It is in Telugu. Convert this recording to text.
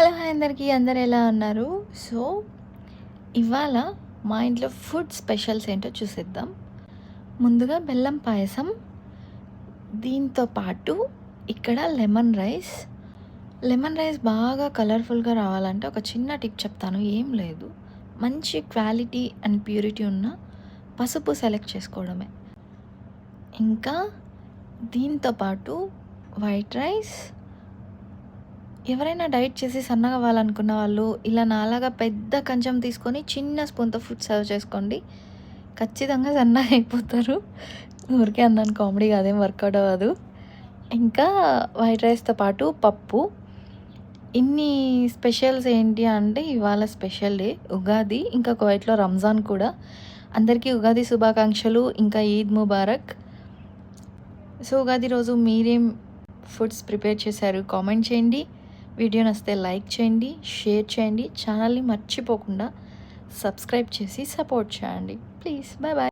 హలో హాయ్ అందరికీ. అందరు ఎలా ఉన్నారు? సో ఇవాళ మా ఇంట్లో ఫుడ్ స్పెషల్స్ ఏంటో చూసేద్దాం. ముందుగా బెల్లం పాయసం దీంతో పాటు ఇక్కడ లెమన్ రైస్. లెమన్ రైస్ బాగా కలర్ఫుల్గా రావాలంటే ఒక చిన్న టిప్ చెప్తాను ఏం లేదు. మంచి క్వాలిటీ అండ్ ప్యూరిటీ ఉన్న పసుపు సెలెక్ట్ చేసుకోవడమే. ఇంకా దీంతో పాటు వైట్ రైస్ ఎవరైనా డైట్ చేసి సన్నగా అవ్వాలనుకున్న వాళ్ళు ఇలా నాలాగా పెద్ద కంచం తీసుకొని చిన్న స్పూన్తో ఫుడ్ సర్వ్ చేసుకోండి. ఖచ్చితంగా సన్నగా అయిపోతారు. ఊరికే అన్నాను కామెడీ కాదేం వర్కౌట్ అవ్వదు. ఇంకా వైట్ రైస్తో పాటు పప్పు. ఇన్ని స్పెషల్స్ ఏంటి అంటే ఇవాళ స్పెషల్ డే ఉగాది ఇంకా కువైట్లో రంజాన్ కూడా. అందరికీ ఉగాది శుభాకాంక్షలు ఇంకా ఈద్ ముబారక్. సో ఉగాది రోజు మీరేం ఫుడ్స్ ప్రిపేర్ చేశారు కామెంట్ చేయండి. వీడియో నచ్చితే లైక్ చేయండి షేర్ చేయండి ఛానల్ని మర్చిపోకుండా సబ్స్క్రైబ్ చేసి సపోర్ట్ చేయండి. Please bye bye